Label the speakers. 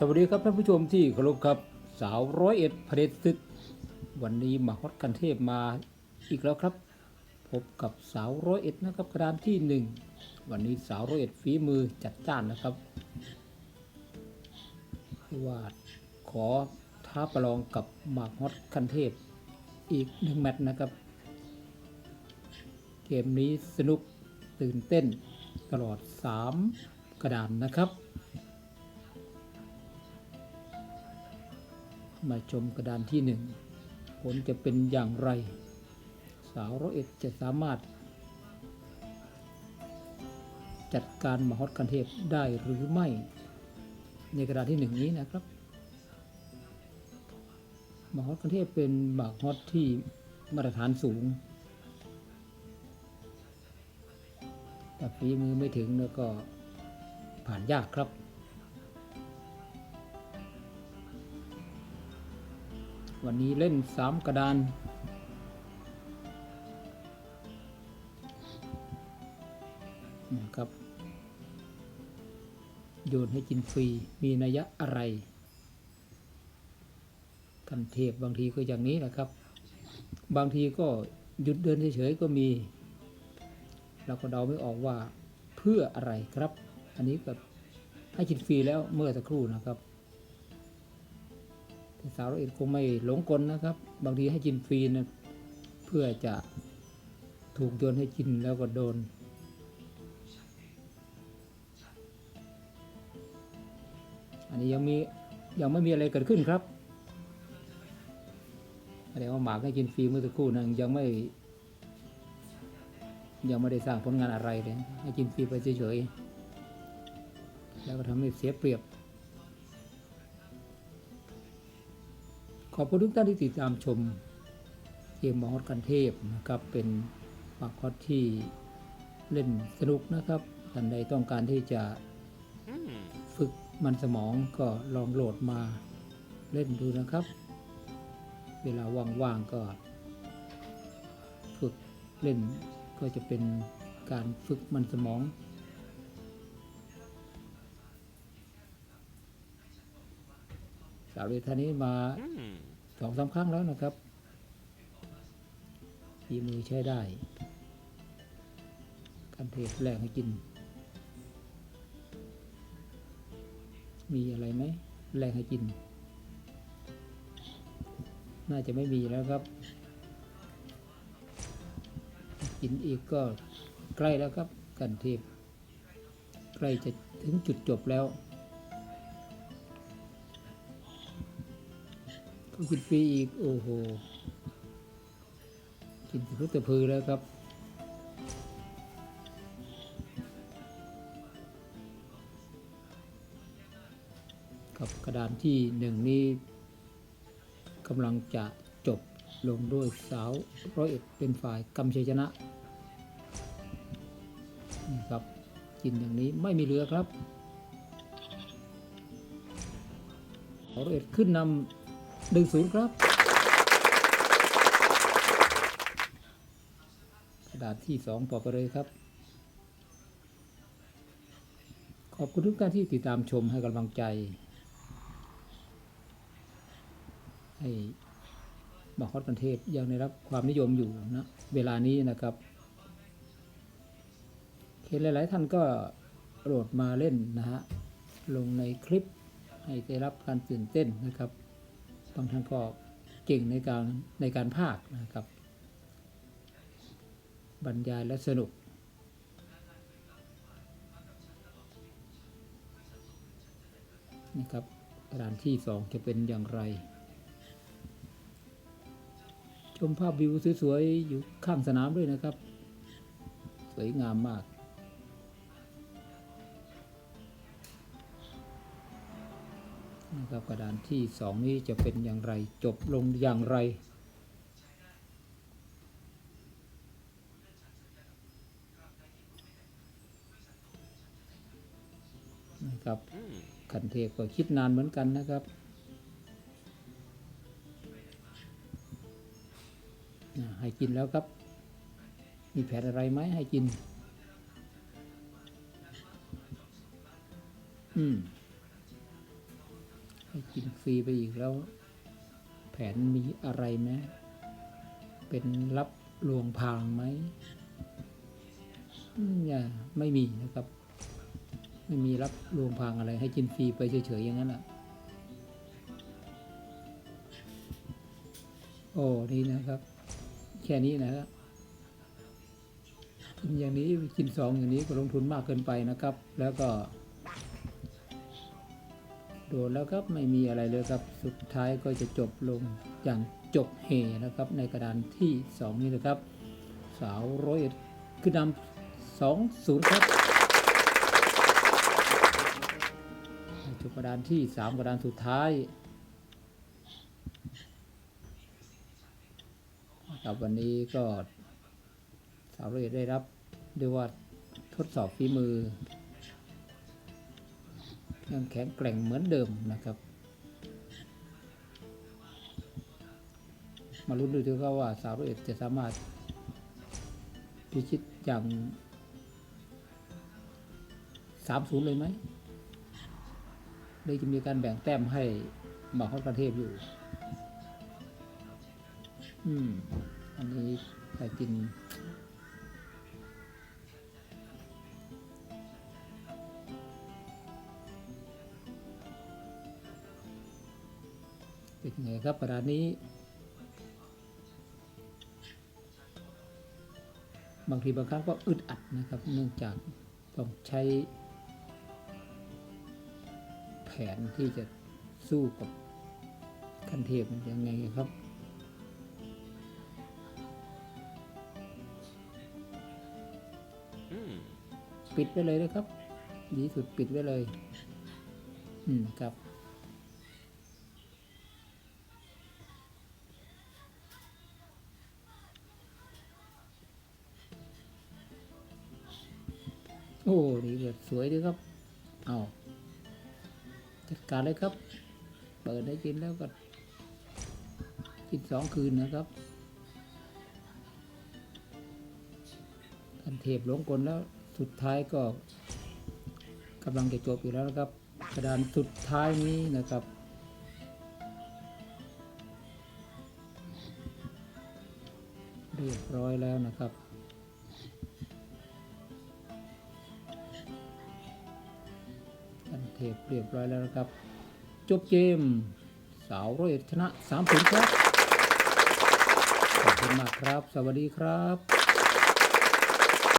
Speaker 1: สวัสดีครับท่านผู้ชมที่เคารพครับสาวร้อยเอ็ดพระเดศึกวันนี้มาฮอตกันเทพมาอีกแล้วครับ พบกับสาวร้อยเอ็ดนะครับกระดานที่หนึ่งวันนี้สาวร้อยเอ็ดฝีมือจัดจ้านนะครับว่าขอท้าประลองกับหมากฮอตคันเทพอีกหนึ่งแมตช์นะครับ เกมนี้สนุกตื่นเต้นตลอด 3 กระดานนะครับ มาชมกระดานที่หนึ่งผลจะเป็นอย่างไร สาวร้อยเอ็ดจะสามารถ จัดการมหดกันเทพได้หรือไม่ ในกระดานที่หนึ่งนี้นะครับมหดกันเทพเป็นมากฮอตที่มาตรฐานสูงแต่ฝีมือไม่ถึงแล้วก็ผ่านยากครับ วันนี้เล่นสามกระดาน นะครับ โยนให้กินฟรี มีนัยยะอะไร กันเทพบางทีก็อย่างนี้นะครับ บางทีก็หยุดเดินเฉยๆก็มี เราก็เดาไม่ออกว่าเพื่ออะไรครับ อันนี้ก็ให้กินฟรีแล้วเมื่อสักครู่นะครับ สาวเราเองคงไม่หลงกลนะครับ บางทีให้กินฟรีนะเพื่อจะถูกโยนให้กินแล้วก็โดน อันนี้ยังมียังไม่มีอะไรเกิดขึ้นครับแสดงว่าหมากให้กินฟรีเมื่อสักครู่นะยังไม่ ยังไม่ได้สร้างผลงานอะไรเลยให้กินฟรีไปเฉยๆแล้วก็ทำให้เสียเปรียบ ขอบคุณทุกท่านที่ติดตามชมเกมมอสกันเทพนะครับเป็นปากคอที่เล่นสนุกนะครับท่านใดต้องการที่จะฝึกมันสมองก็ลองโหลดมาเล่นดูนะครับ เวลาว่างๆก็ฝึกเล่นก็จะเป็นการฝึกมันสมองสาวเรท่านนี้มา สองสามครั้งแล้วนะครับฝีมือใช้ได้การเทศแรงให้กิน มีอะไรไหมแรงให้กิน น่าจะไม่มีแล้วครับ กินอีกก็ใกล้แล้วครับกันเทพใกล้จะถึงจุดจบแล้ว กินฟรีอีก โอ้โห กินพุทธพือแล้วครับกับกระดานที่หนึ่งนี้กำลังจะจบลงด้วยสาวร้อยเอ็ดเป็นฝ่ายกำชัยชนะนี่ครับกินอย่างนี้ไม่มีเหลือครับสาวร้อยเอ็ดขึ้นนำ หนึ่งศูนย์ครับ กระดานที่สองต่อไปเลยครับ ขอบคุณทุกท่านที่ติดตามชมให้กำลังใจ ให้บางคอดกันเทพยังได้รับความนิยมอยู่นะ เวลานี้นะครับเห็นหลาย ๆ ท่านก็โหลดมาเล่นนะฮะ ลงในคลิปให้ได้รับการตื่นเต้นนะครับ บางท่านก็เก่งในการในการภาคนะครับ บรรยายและสนุก นะครับกระดานที่สองจะเป็นอย่างไร ชมภาพวิวสวยๆอยู่ข้างสนามด้วยนะครับ สวยงามมาก นะครับกระดานที่สองนี้จะเป็นอย่างไรจบลงอย่างไร นะครับขันเทพก็คิดนานเหมือนกันนะครับให้กินแล้วครับ มีแผนอะไรไหมให้กิน อืม ให้กินฟรีไปอีกแล้ว แผนมีอะไรไหมเป็นรับลวงพรางไหมอืมอย่าไม่มีนะครับ ไม่มีรับลวงพรางอะไร ให้กินฟรีไปเฉยๆอย่างนั้นอะ โอ้นี่นะครับ แค่นี้นะครับกินอย่างนี้กินสองอย่างนี้ก็ลงทุนมากเกินไปนะครับ แล้วก็ โดนแล้วครับไม่มีอะไรเลยครับสุดท้ายก็จะจบลงอย่างจบเฮนะครับในกระดานที่ 2 นี้นะครับ สาวร้อยคือนำสองศูนย์ครับจบกระดานที่ 3 กระดานสุดท้ายครับวันนี้ก็สาวร้อยได้รับเรียกว่าทดสอบฝีมือ ยังแข็งแกร่งเหมือนเดิมนะครับ มาลุ้นดูดีครับว่าสาวร้อยเอ็ดจะสามารถพิชิตอย่างสามศูนย์เลยไหมเลยจะมีการแบ่งแต้มให้หมาฮอดประเทศอยู่ อืม อันนี้ใครกิน เป็นไงครับกระดานนี้ บางทีบางครั้งก็อึดอัดนะครับ เนื่องจากต้องใช้ แผนที่จะสู้กับคันเทพมันยังไงครับ
Speaker 2: อืม
Speaker 1: ปิดไว้เลยนะครับ ดีที่สุดปิดไว้เลย อืมครับ โอ้ดีเลยสวยดีครับ เอาจัดการเลยครับ เปิดได้กินแล้วก็กินสองคืนนะครับทันเทพหลงกลแล้วสุดท้ายก็กำลังจะจบอยู่แล้วนะครับกระดานสุดท้ายนี้นะครับเรียบร้อยแล้วนะครับ เทพเรียบร้อยแล้วนะครับ จบเกม สาวร้อยเอ็ดชนะ3ผลครับ ขอบคุณมากครับ สวัสดีครับ